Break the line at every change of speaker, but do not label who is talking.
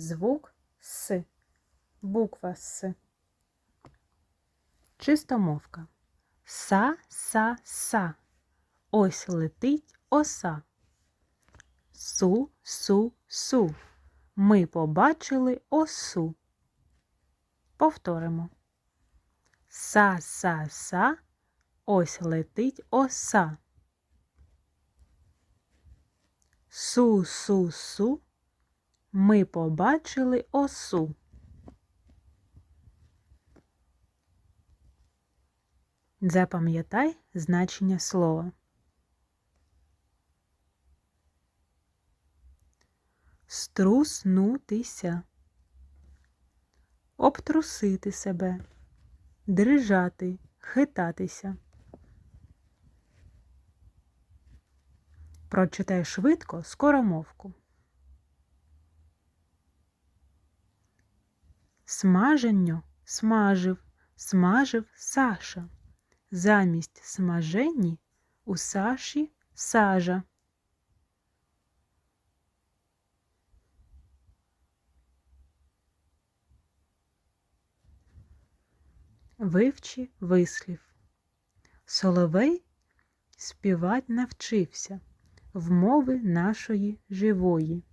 звук С. Буква С. Чистомовка. Са, са, са. Ось летить оса. Су, су, су. Ми побачили осу. Повторимо. Са, са, са. Ось летить оса. Су, су, су. Ми побачили осу. Запам'ятай значення слова. Струснутися. Обтрусити себе. Дрижати, хитатися. Прочитай швидко скоромовку. Смаженню смажив, смажив Саша. Замість смаженні у Саші сажа. Вивчи вислів. Соловей співать навчився в мови нашої живої.